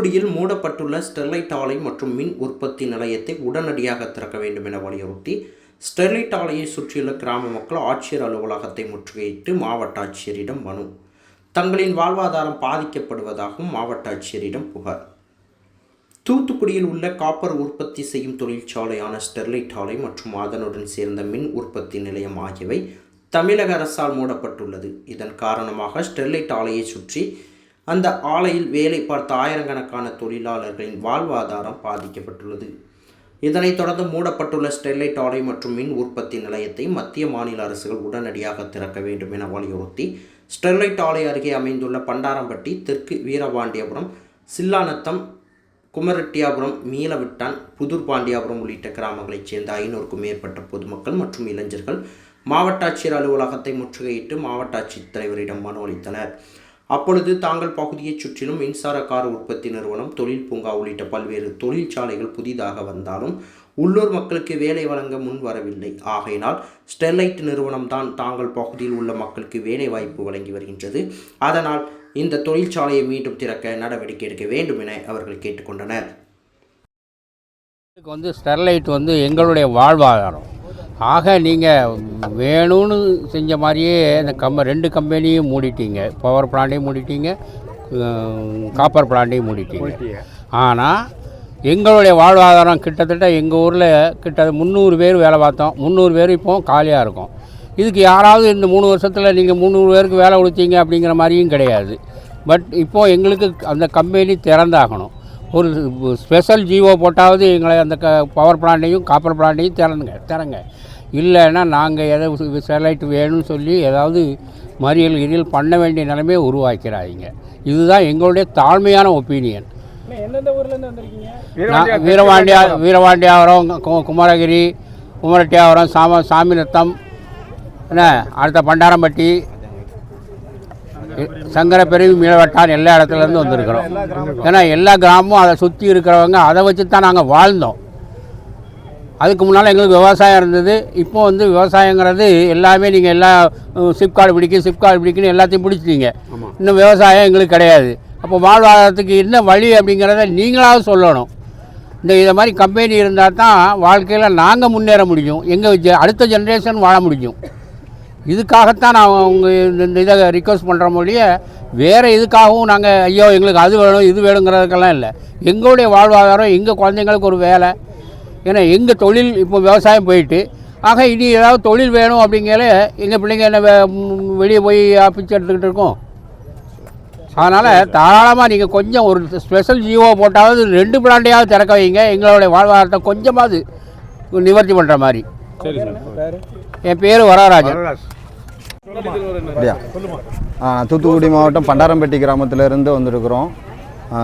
தூத்துக்குடியில் மூடப்பட்டுள்ள ஸ்டெர்லைட் ஆலை மற்றும் மின் உற்பத்தி நிலையத்தை உடனடியாக திறக்க வேண்டும் என வலியுறுத்தி ஸ்டெர்லைட் ஆலையை சுற்றியுள்ள கிராம மக்கள் ஆட்சியர் அலுவலகத்தை முற்றுகையிட்டு மாவட்ட ஆட்சியரிடம் மனு. தங்களின் வாழ்வாதாரம் பாதிக்கப்படுவதாகவும் மாவட்ட ஆட்சியரிடம் புகார். தூத்துக்குடியில் உள்ள காப்பர் உற்பத்தி செய்யும் தொழிற்சாலையான ஸ்டெர்லைட் ஆலை மற்றும் அதனுடன் சேர்ந்த மின் உற்பத்தி நிலையம் ஆகியவை தமிழக அரசால் மூடப்பட்டுள்ளது. இதன் காரணமாக ஸ்டெர்லைட் ஆலையை சுற்றி அந்த ஆலையில் வேலை பார்த்த ஆயிரக்கணக்கான தொழிலாளர்களின் வாழ்வாதாரம் பாதிக்கப்பட்டுள்ளது. இதனைத் தொடர்ந்து மூடப்பட்டுள்ள ஸ்டெர்லைட் ஆலை மற்றும் மின் உற்பத்தி நிலையத்தை மத்திய மாநில அரசுகள் உடனடியாக திறக்க வேண்டும் என வலியுறுத்தி ஸ்டெர்லைட் ஆலை அருகே அமைந்துள்ள பண்டாரம்பட்டி தெற்கு வீரபாண்டியபுரம் சில்லாநத்தம் குமரெட்டியாபுரம் மீளவிட்டான் புதூர் பாண்டியாபுரம் உள்ளிட்ட கிராமங்களைச் சேர்ந்த ஐநூறுக்கும் மேற்பட்ட பொதுமக்கள் மற்றும் இளைஞர்கள் மாவட்ட ஆட்சியர் அலுவலகத்தை முற்றுகையிட்டு மாவட்ட ஆட்சித்தலைவரிடம் மனு அளித்தனர். அப்பொழுது தாங்கள் பகுதியைச் சுற்றிலும் மின்சார கார் உற்பத்தி நிறுவனம் தொழில் பூங்கா உள்ளிட்ட பல்வேறு தொழிற்சாலைகள் புதிதாக வந்தாலும் உள்ளூர் மக்களுக்கு வேலை வழங்க முன் வரவில்லை. ஆகையினால் ஸ்டெர்லைட் நிறுவனம்தான் தாங்கள் பகுதியில் உள்ள மக்களுக்கு வேலை வாய்ப்பு வழங்கி வருகின்றது. அதனால் இந்த தொழிற்சாலையை மீண்டும் திறக்க நடவடிக்கை எடுக்க வேண்டும் என அவர்கள் கேட்டுக்கொண்டனர் இதுக்கு வந்து ஸ்டெர்லைட் வந்து எங்களுடைய வாழ்வாதாரம். ஆக நீங்கள் வேணும்னு செஞ்ச மாதிரியே இந்த கம் ரெண்டு கம்பெனியும் மூடிட்டீங்க. பவர் பிளான்ட்டையும் மூடிட்டீங்க. காப்பர் பிளான்ட்டையும் மூடிட்டீங்க. ஆனால் எங்களுடைய வாழ்வாதாரம் கிட்டத்தட்ட எங்கள் ஊரில் கிட்ட முந்நூறு பேர் வேலை பார்த்தோம். முந்நூறு பேர் இப்போ காலியாக இருக்கும். இதுக்கு யாராவது இந்த மூணு வருஷத்தில் நீங்கள் முந்நூறு பேருக்கு வேலை கொடுத்தீங்க அப்படிங்கிற மாதிரியும் கிடையாது. பட் இப்போது எங்களுக்கு அந்த கம்பெனி திறந்தாகணும். ஒரு ஸ்பெஷல் ஜிஓ போட்டாவது எங்களை அந்த க பவர் பிளான்ட்டையும் காப்பர் பிளான்ட்டையும் திறந்துங்க திறங்க. இல்லைன்னா நாங்கள் எதை ஸ்டெர்லைட் வேணும்னு சொல்லி ஏதாவது மறியல் கிரியல் பண்ண வேண்டிய நிலைமையை உருவாக்கிறாதீங்க. இதுதான் எங்களுடைய தாழ்மையான ஒப்பீனியன் வீரவாண்டியா வீரவாண்டியாவரம் குமரகிரி குமரட்டியாவரம் சாம சாமிநத்தம் என்ன அடுத்த பண்டாரம்பட்டி சங்கரப்பெருவி மீளவட்டான் எல்லா இடத்துலேருந்து வந்திருக்கிறோம். ஏன்னா எல்லா கிராமமும் அதை சுற்றி இருக்கிறவங்க அதை வச்சு தான் நாங்கள் வாழ்ந்தோம். அதுக்கு முன்னால் எங்களுக்கு விவசாயம் இருந்தது. இப்போ வந்து விவசாயங்கிறது எல்லாமே நீங்கள் எல்லா சிப்கார்டு பிடிக்கும் சிப்கார்டு பிடிக்குன்னு எல்லாத்தையும் பிடிச்சிட்டீங்க. இன்னும் விவசாயம் எங்களுக்கு கிடையாது. அப்போ வாழ்வாதாரத்துக்கு என்ன வழி அப்படிங்கிறத நீங்களாவது சொல்லணும். இந்த இதை மாதிரி கம்பெனி இருந்தால் தான் வாழ்க்கையில் நாங்கள் முன்னேற முடியும். எங்கள் அடுத்த ஜென்ரேஷன் வாழ முடியும். இதுக்காகத்தான் நான் உங்கள் இந்த இந்த இதை ரிக்வஸ்ட் பண்ணுற மொழிய வேறு இதுக்காகவும் நாங்கள் ஐயோ எங்களுக்கு அது வேணும் இது வேணுங்கிறதுக்கெல்லாம் இல்லை. எங்களுடைய வாழ்வாதாரம் எங்கள் குழந்தைங்களுக்கு ஒரு வேலை. ஏன்னா எங்கள் தொழில் இப்போ விவசாயம் போயிட்டு ஆக இனி ஏதாவது தொழில் வேணும் அப்படிங்கிற எங்கள் பிள்ளைங்க என்ன வே- வெளியே போய் பிச்சை எடுத்துக்கிட்டு இருக்கோம். அதனால் தாராளமாக நீங்கள் கொஞ்சம் ஒரு ஸ்பெஷல் ஜியோ போட்டாவது ரெண்டு பிராண்டையாவது திறக்க வைங்க. எங்களுடைய வாழ்வாதாரத்தை கொஞ்சமாவது நிவர்த்தி பண்ணுற மாதிரி. சரி சார். என் பேர் வரராஜன். அப்படியா? தூத்துக்குடி மாவட்டம் பண்டாரம்பட்டி கிராமத்திலேருந்து வந்திருக்கிறோம். ஆ,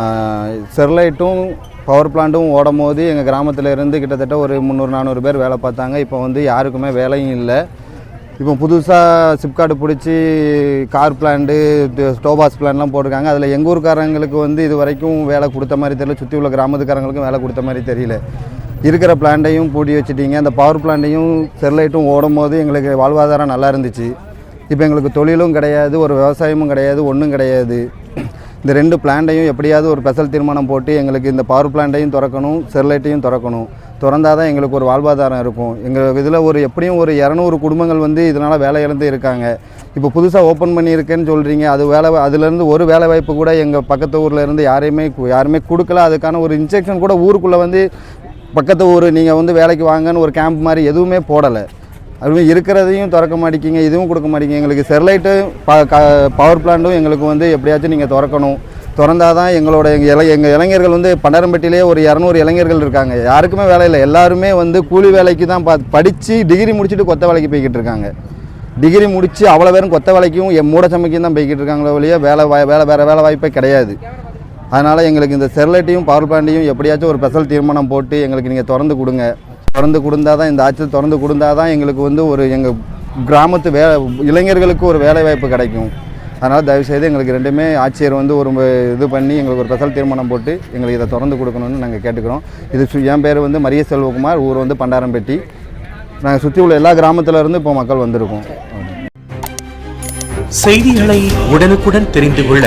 ஸ்டெர்லைட்டும் பவர் பிளான்ட்டும் ஓடும் போது எங்கள் கிராமத்தில் இருந்து கிட்டத்தட்ட ஒரு முந்நூறு நானூறு பேர் வேலை பார்த்தாங்க. இப்போ வந்து யாருக்குமே வேலையும் இல்லை. இப்போ புதுசாக சிப்கார்டு பிடிச்சி கார் பிளான்ட்டு ஸ்டோபாஸ் பிளான்லாம் போட்டிருக்காங்க. அதில் எங்கள் ஊர்க்காரங்களுக்கு வந்து இது வரைக்கும் வேலை கொடுத்த மாதிரி தெரியல. சுற்றி உள்ள கிராமத்துக்காரங்களுக்கும் வேலை கொடுத்த மாதிரி தெரியல. இருக்கிற பிளான்ட்டையும் பூட்டி வச்சுட்டீங்க. அந்த பவர் பிளான்ட்டையும் ஸ்டெர்லைட்டும் ஓடும் போது எங்களுக்கு வாழ்வாதாரம் நல்லா இருந்துச்சு. இப்போ எங்களுக்கு தொழிலும் கிடையாது ஒரு விவசாயமும் கிடையாது ஒன்றும் கிடையாது. இந்த ரெண்டு பிளான்ட்டையும் எப்படியாவது ஒரு ஸ்பெஷல் தீர்மானம் போட்டு எங்களுக்கு இந்த பவர் பிளான்ட்டையும் திறக்கணும் ஸ்டெர்லைட்டையும் திறக்கணும். திறந்தால் தான் எங்களுக்கு ஒரு வாழ்வாதாரம் இருக்கும். எங்கள் இதில் ஒரு எப்படியும் ஒரு இரநூறு குடும்பங்கள் வந்து இதனால் வேலை இழந்து இருக்காங்க. இப்போ புதுசாக ஓப்பன் பண்ணியிருக்கேன்னு சொல்கிறீங்க அது வேலை அதுலேருந்து ஒரு வேலை வாய்ப்பு கூட எங்கள் பக்கத்து ஊரில் இருந்து யாரையுமே யாருமே கொடுக்கல. அதுக்கான ஒரு இன்ஜெக்ஷன் கூட ஊருக்குள்ளே வந்து பக்கத்து ஊர் நீங்கள் வந்து வேலைக்கு வாங்கன்னு ஒரு கேம்ப் மாதிரி எதுவுமே போடலை. அதுவும் இருக்கிறதையும் திறக்க மாட்டேங்கிங்க இதுவும் கொடுக்க மாட்டேங்கிங்க. எங்களுக்கு செர்லைட்டு ப க பவர் பிளான்ட்டும் எங்களுக்கு வந்து எப்படியாச்சும் நீங்கள் திறக்கணும். திறந்தால் தான் எங்களோட எங்கள் இளை எங்கள் இளைஞர்கள் வந்து பண்டாரம்பட்டியிலே ஒரு இரநூறு இளைஞர்கள் இருக்காங்க. யாருக்குமே வேலை இல்லை. எல்லாருமே வந்து கூலி வேலைக்கு தான் பா படித்து டிகிரி முடிச்சுட்டு கொத்த வேலைக்கு போய்கிட்டு இருக்காங்க. டிகிரி முடித்து அவ்வளோ பேரும் கொத்த வேலைக்கும் என் மூட சமைக்கும் தான் போய்கிட்டு இருக்காங்களோ வழியே வேலை வாய் வேலை வேறு வேலை வாய்ப்பே கிடையாது. அதனால் எங்களுக்கு இந்த செர்லைட்டையும் பவர் பிளான்ட்டையும் எப்படியாச்சும் ஒரு ஸ்பெஷல் தீர்மானம் போட்டு எங்களுக்கு நீங்கள் திறந்து கொடுங்க. திறந்து கொடுத்தா தான் இந்த ஆட்சியை திறந்து கொடுத்தா தான் எங்களுக்கு வந்து ஒரு எங்கள் கிராமத்து வே இளைஞர்களுக்கு ஒரு வேலைவாய்ப்பு கிடைக்கும். அதனால் தயவுசெய்து எங்களுக்கு ரெண்டுமே ஆட்சியர் வந்து ஒரு இது பண்ணி எங்களுக்கு ஒரு ஸ்பெஷல் தீர்மானம் போட்டு எங்களுக்கு இதை திறந்து கொடுக்கணும்னு நாங்கள் கேட்டுக்கிறோம். இது சு- என் பேர் வந்து மரிய செல்வகுமார் ஊர் வந்து பண்டாரம்பட்டி. நாங்கள் சுற்றி உள்ள எல்லா கிராமத்துலேருந்து இப்போ மக்கள் வந்திருக்கோம். செய்திகளை உடனுக்குடன் தெரிந்து கொள்ள